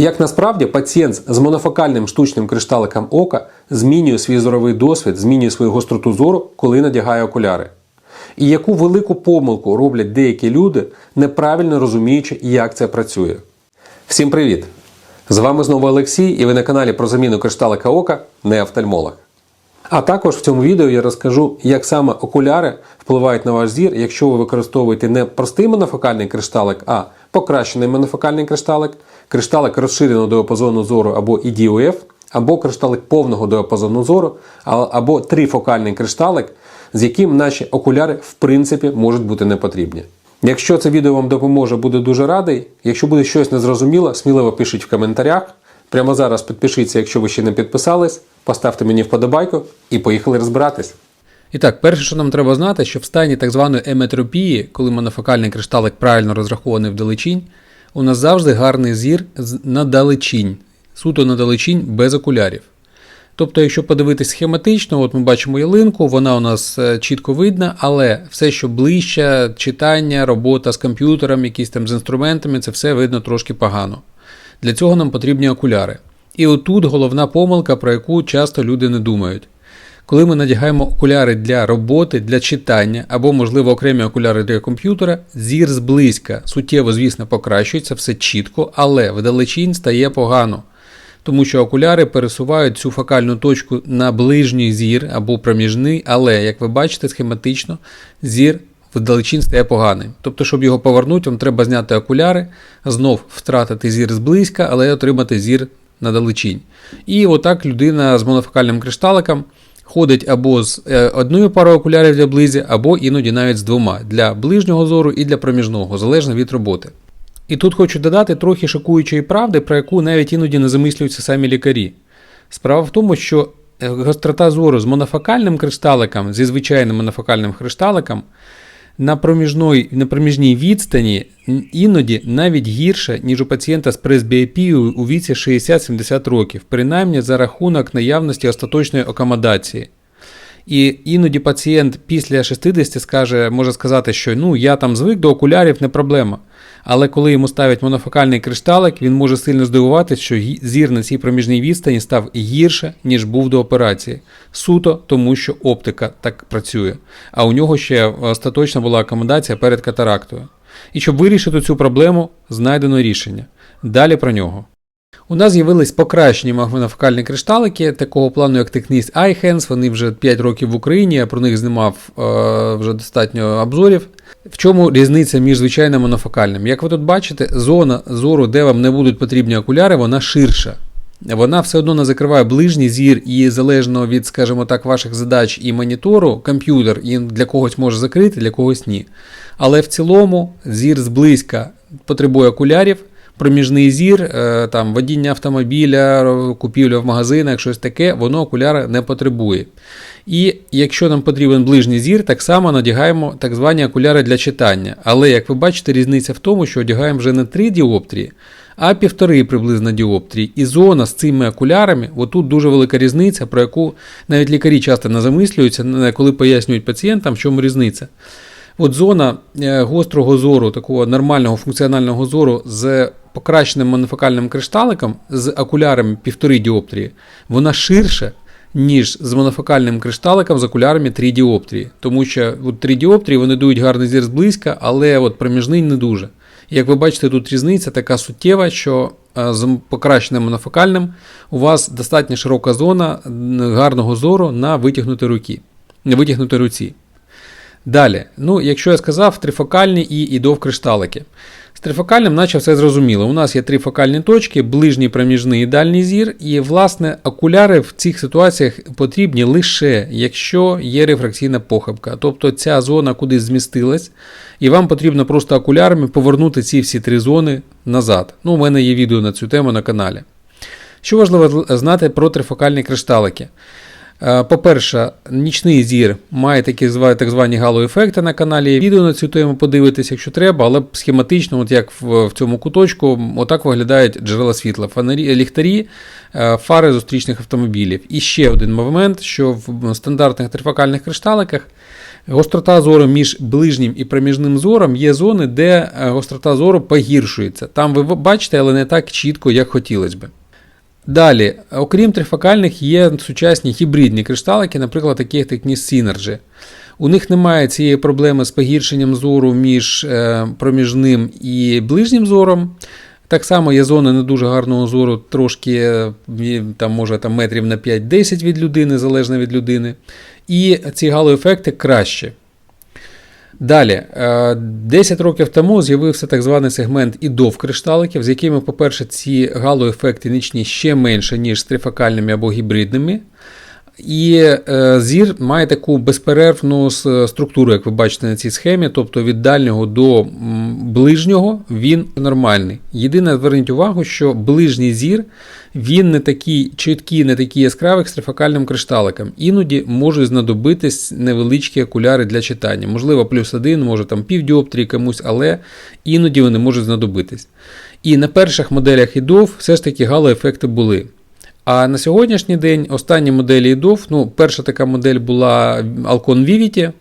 Як насправді пацієнт з монофокальним штучним кришталиком ока змінює свій зоровий досвід, змінює свою гостроту зору, коли надягає окуляри. І яку велику помилку роблять деякі люди, неправильно розуміючи, як це працює. Всім привіт! З вами знову Олексій, і ви на каналі про заміну кришталика ока не офтальмолог. А також в цьому відео я розкажу, як саме окуляри впливають на ваш зір, якщо ви використовуєте не простий монофокальний кришталик, а покращений монофокальний кришталик, кришталик розширеного діапазону зору або EDOF, або кришталик повного діапазону зору, або трифокальний кришталик, з яким наші окуляри в принципі можуть бути не потрібні. Якщо це відео вам допоможе, буду дуже радий. Якщо буде щось незрозуміло, сміливо пишіть в коментарях. Прямо зараз підпишіться, якщо ви ще не підписались, поставте мені вподобайку і поїхали розбиратись. І так, перше, що нам треба знати, що в стані так званої еметропії, коли монофокальний кришталик правильно розрахований вдалечінь, у нас завжди гарний зір з- надалечінь, суто надалечінь без окулярів. Тобто, якщо подивитись схематично, от ми бачимо ялинку, вона у нас е, чітко видна, але все, що ближче, читання, робота з комп'ютером, якісь там з інструментами, це все видно трошки погано. Для цього нам потрібні окуляри. І отут головна помилка, про яку часто люди не думають. Коли ми надягаємо окуляри для роботи, для читання або, можливо, окремі окуляри для комп'ютера, зір зблизька суттєво, звісно, покращується, все чітко, але вдалечінь стає погано. Тому що окуляри пересувають цю фокальну точку на ближній зір або проміжний, але, як ви бачите, схематично зір вдалечінь стає поганим. Тобто, щоб його повернути, вам треба зняти окуляри, знов втратити зір зблизька, але отримати зір надалечінь. І отак людина з монофокальним кришталиком ходить або з е, одною парою окулярів для близі, або іноді навіть з двома для ближнього зору і для проміжного, залежно від роботи. І тут хочу додати трохи шокуючої правди, про яку навіть іноді не замислюються самі лікарі. Справа в тому, що е, гострота зору з монофокальним кришталиком, зі звичайним монофокальним кришталиком, на на проміжній відстані іноді навіть гірше, ніж у пацієнта з пресбіопією у віці 60-70 років, принаймні за рахунок наявності остаточної акомодації. І іноді пацієнт після 60 скаже, може сказати, що ну я там звик до окулярів, не проблема. Але коли йому ставлять монофокальний кришталик, він може сильно здивуватися, що зір на цій проміжній відстані став гірше, ніж був до операції. Суто тому, що оптика так працює. А у нього ще остаточна була акомодація перед катарактою. І щоб вирішити цю проблему, знайдено рішення. Далі про нього. У нас з'явились покращені магнітофокальні кришталики такого плану, як Technis iHands. Вони вже 5 років в Україні, я про них знімав е, вже достатньо обзорів. В чому різниця між звичайним монофокальним? Як ви тут бачите, зона зору, де вам не будуть потрібні окуляри, вона ширша. Вона все одно не закриває ближній зір, і залежно від, скажімо так, ваших задач і монітору, комп'ютер і для когось може закрити, для когось ні. Але в цілому зір зблизька потребує окулярів, проміжний зір, е, там водіння автомобіля, купівля в магазинах, щось таке, воно окуляри не потребує. І якщо нам потрібен ближній зір, так само надягаємо так звані окуляри для читання. Але як ви бачите, різниця в тому, що одягаємо вже не 3 діоптрії, а півтори приблизно діоптрії. І зона з цими окулярами, отут дуже велика різниця, про яку навіть лікарі часто не замислюються, коли пояснюють пацієнтам, в чому різниця. От зона е, гострого зору, такого нормального функціонального зору з покращеним монофокальним кришталиком, з окулярами півтори діоптрії, вона ширша, ніж з монофокальним кришталиком з окулярами 3 діоптрії. Тому що от 3 діоптрії вони дають гарний зір зблизька, але от проміжний не дуже. Як ви бачите, тут різниця така суттєва, що е, з покращеним монофокальним у вас достатньо широка зона гарного зору на витягнутій руці. На витягнутій руці. Далі, ну, якщо я сказав, трифокальні і ідов кришталики. З трифокальним, наче все зрозуміло. У нас є три фокальні точки: ближній, проміжний і дальній зір. І, власне, окуляри в цих ситуаціях потрібні лише якщо є рефракційна похибка. Тобто ця зона кудись змістилась, і вам потрібно просто окулярами повернути ці всі три зони назад. Ну, у мене є відео на цю тему на каналі. Що важливо знати про трифокальні кришталики? Е, По-перше, нічний зір має такі так звані галоефекти на каналі. Відео на цю тему подивитися, якщо треба, але схематично, от як в, в цьому куточку, отак виглядають джерела світла. Фонарі, ліхтарі, е, фари зустрічних автомобілів. І ще один момент, що в стандартних трифокальних кришталиках Гострота зору між ближнім і проміжним зором є зони, де е, гострота зору погіршується. Там ви бачите, але не так чітко, як хотілося би. Далі, окрім трифокальних, є сучасні гібридні кришталики, наприклад, такі як Synergy. У них немає цієї проблеми з погіршенням зору між е, проміжним і ближнім зором. Так само є зони не дуже гарного зору, трошки е, там, може там, метрів на 5-10 від людини, залежно від людини. І ці галоефекти краще. Далі, е, 10 років тому з'явився так званий сегмент ідов кришталиків, з якими, по-перше, ці галоефекти нічні ще менше, ніж з трифокальними або гібридними. І е, зір має таку безперервну структуру, як ви бачите на цій схемі, тобто від дальнього до ближнього він нормальний. Єдине, зверніть увагу, що ближній зір він не такий чіткий, не такий яскравий, з трифокальним кришталиком. Іноді можуть знадобитись невеличкі окуляри для читання. Можливо, плюс один, може там півдіоптрії комусь, але іноді вони можуть знадобитись. І на перших моделях ідов все ж таки галоефекти були. А на сьогоднішній день останні моделі ідов, ну, перша така модель була Alcon Vivity.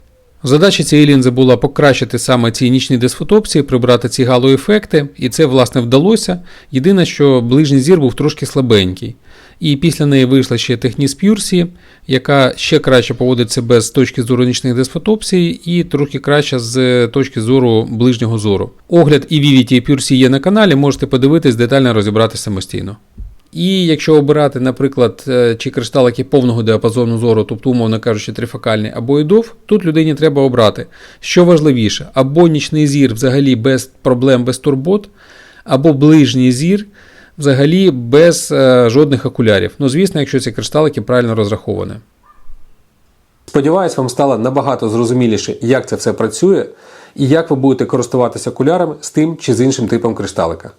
Задача цієї лінзи була покращити саме ці нічні дисфотопції, прибрати ці галоефекти, і це, власне, вдалося. Єдине, що ближній зір був трошки слабенький. І після неї вийшла ще Technis Pursi, яка ще краще поводить себе з точки зору нічних дисфотопцій і трохи краще з точки зору ближнього зору. Огляд і Vivity, і Pursi є на каналі, можете подивитись, детально розібратися самостійно. І якщо обирати, наприклад, е, чи кришталики повного діапазону зору, тобто, умовно кажучи, трифокальний або ідов, тут людині треба обрати, що важливіше, або нічний зір взагалі без проблем, без турбот, або ближній зір взагалі без е, жодних окулярів. Ну, звісно, якщо ці кришталики правильно розраховані. Сподіваюсь, вам стало набагато зрозуміліше, як це все працює і як ви будете користуватися окулярами з тим чи з іншим типом кришталика.